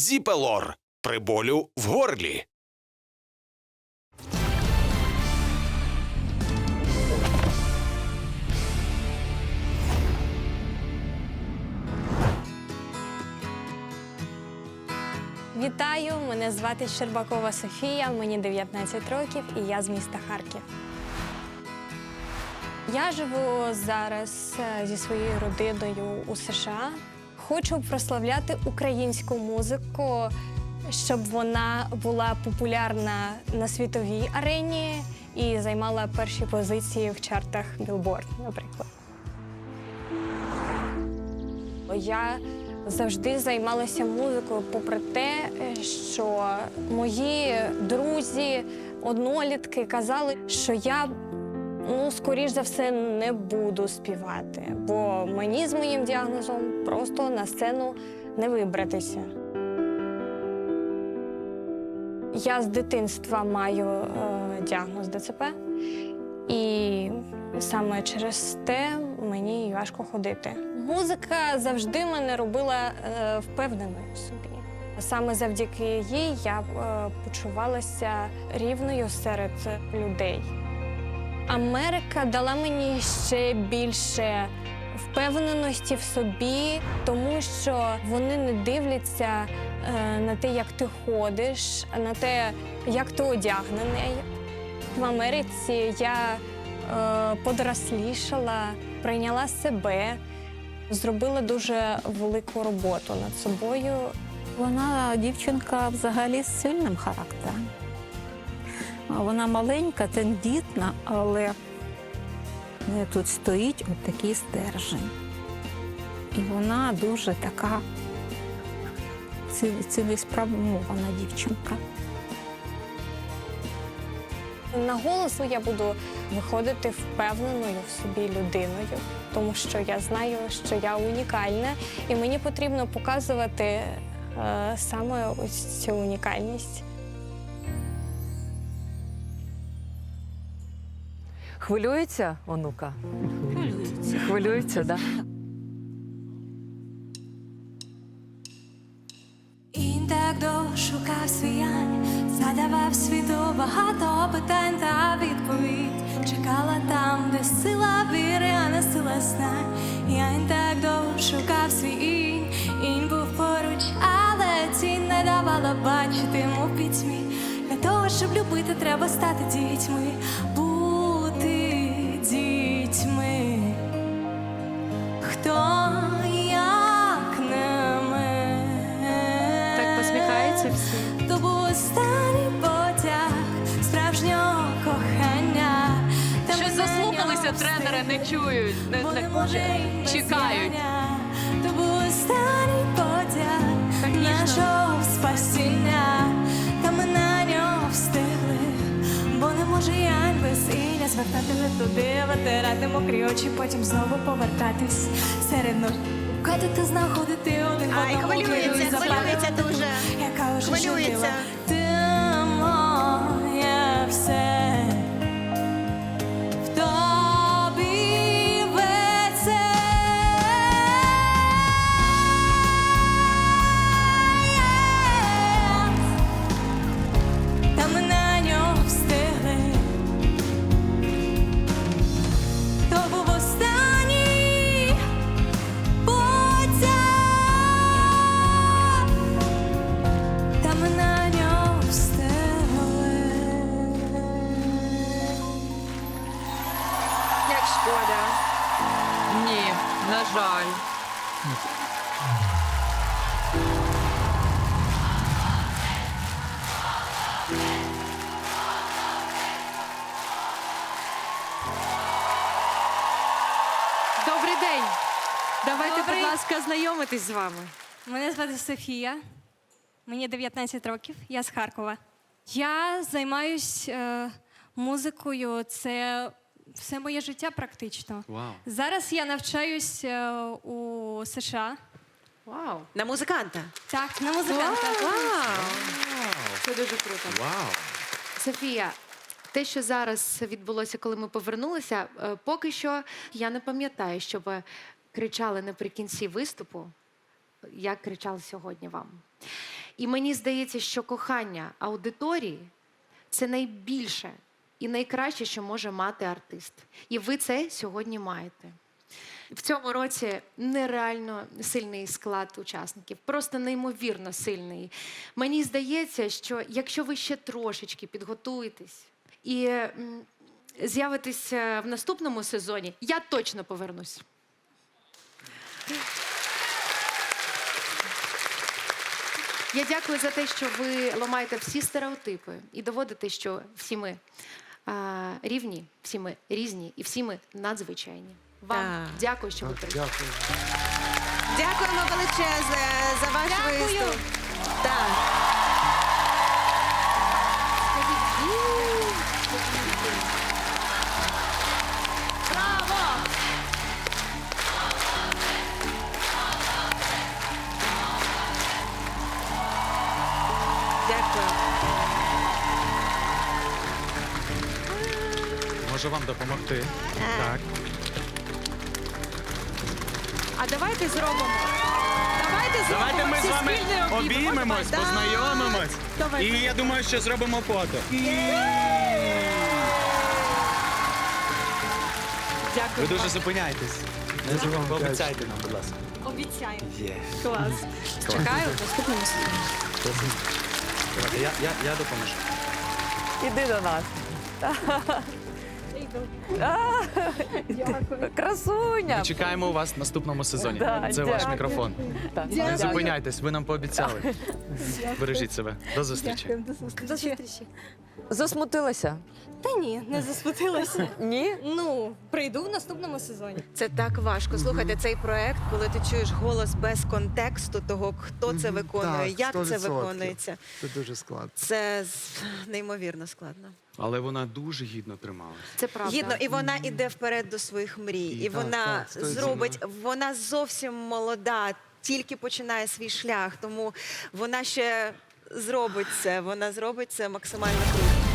Зіпелор при болю в горлі. Вітаю! Мене звати Щербакова Софія, мені 19 років і я з міста Харків. Я живу зараз е, зі своєю родиною у США. Хочу прославляти українську музику, щоб вона була популярна на світовій арені і займала перші позиції в чартах Billboard, наприклад. Я завжди займалася музикою, попри те, що мої друзі, однолітки казали, що я ну, скоріш за все не буду співати, бо мені з моїм діагнозом просто на сцену не вибратися. Я з дитинства маю е, діагноз ДЦП, і саме через те мені важко ходити. Музика завжди мене робила е, впевненою в собі. Саме завдяки їй я е, почувалася рівною серед людей. Америка дала мені ще більше впевненості в собі, тому що вони не дивляться е, на те, як ти ходиш, на те, як ти одягнений. В Америці я е, подорослішала, прийняла себе, зробила дуже велику роботу над собою. Вона дівчинка взагалі з сильним характером. Вона маленька, тендітна, але тут стоїть от такий стержень. І вона дуже така ці- цілеспрямована дівчинка. На голос я буду виходити впевненою в собі людиною, тому що я знаю, що я унікальна, і мені потрібно показувати е, саме ось цю унікальність. Хвилюється онука? Хвилюється. Хвилюється, так? Да? Він так довго шукав свіянь, задавав світу багато питань та відповідь. Чекала там, де сила віри, а не сила знань. Я довго шукав свій інь, інь був поруч, але тінь не давала бачити йому пітьмі. Для того, щоб любити, треба стати дітьми, дітьми. Хто як не ми? Так посміхаються всі. То був останній потяг справжнього кохання. Та Щось заслухалися, тренери не чують, не, не, чекають. То був останній потяг нашого спасіння. Та встигли, бо не може я без ілля звертати не туди, витирати мокрі очі, потім знову повертатись серед ночі. Катити знаходити один Ай, одному хвилюється, віру і хвилюється дуже. Яка вже Хвилюється. жила. Ти моє все. Шкода. Ні, на жаль. Добрий день. Давайте, Добрий. будь ласка, знайомитись з вами. Мене звати Софія, мені 19 років, я з Харкова. Я займаюся музикою, це все моє життя практично. Вау. Зараз я навчаюсь е, у США. Вау. На музиканта. Так, на музиканта. Це дуже круто. Вау! Софія, те, що зараз відбулося, коли ми повернулися, е, поки що я не пам'ятаю, щоб ви кричали наприкінці виступу я кричала сьогодні вам. І мені здається, що кохання аудиторії це найбільше і найкраще, що може мати артист. І ви це сьогодні маєте. В цьому році нереально сильний склад учасників, просто неймовірно сильний. Мені здається, що якщо ви ще трошечки підготуєтесь і е, в наступному сезоні, я точно повернусь. Я дякую за те, що ви ламаєте всі стереотипи і доводите, що всі ми рівні, всі ми різні і всі ми надзвичайні. Вам Так. дякую, що ви прийшли. Дякуємо величезне за ваш виступ. Так. Можу вам допомогти. Так. А давайте зробимо. Давайте зробимо Давайте ми з вами спільний обіймемось, познайомимось. Давай. І я думаю, що зробимо фото. Дякую. Ви дуже зупиняєтесь. Не Пообіцяйте нам, будь ласка. Обіцяю. Є. Клас. Чекаю в наступному сезоні. Давайте, я, я, я допоможу. Іди до нас. Красуня! Ми чекаємо у вас в наступному сезоні. Да, Це ваш дякую. мікрофон. Так. Не зупиняйтесь, ви нам пообіцяли. Бережіть себе. До зустрічі. До зустрічі. Засмутилася? Та ні, не засмутилася. Ні? Ну, прийду в наступному сезоні. Це так важко. Слухайте цей проект, коли ти чуєш голос без контексту того, хто це виконує, Так, як це 100%. виконується. Це дуже складно. Це з- неймовірно складно. Але вона дуже гідно трималась. Це правда. Гідно, і вона іде вперед до своїх мрій. І Так, вона так, 100%. зробить, вона зовсім молода, тільки починає свій шлях, тому вона ще зробить це. Вона зробить це максимально круто.